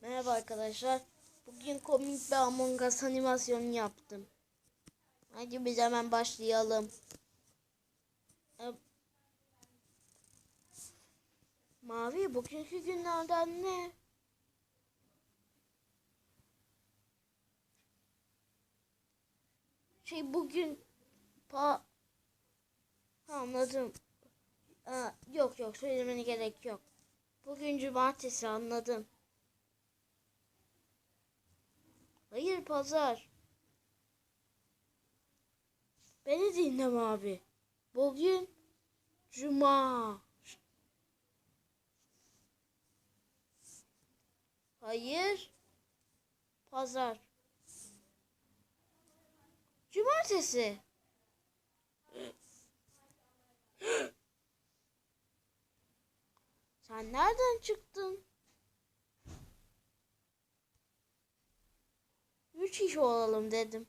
Merhaba arkadaşlar. Bugün komik bir Among Us animasyonu yaptım. Hadi biz hemen başlayalım. Mavi bugünkü günlerden ne? Şey bugün pa anladım. Aa, yok yok söylemene gerek yok. Bugün cumartesi anladım. Hayır pazar. Beni dinle abi. Bugün cuma. Hayır. Pazar. Cumartesi. Sen nereden çıktın? Üç kişi olalım dedim.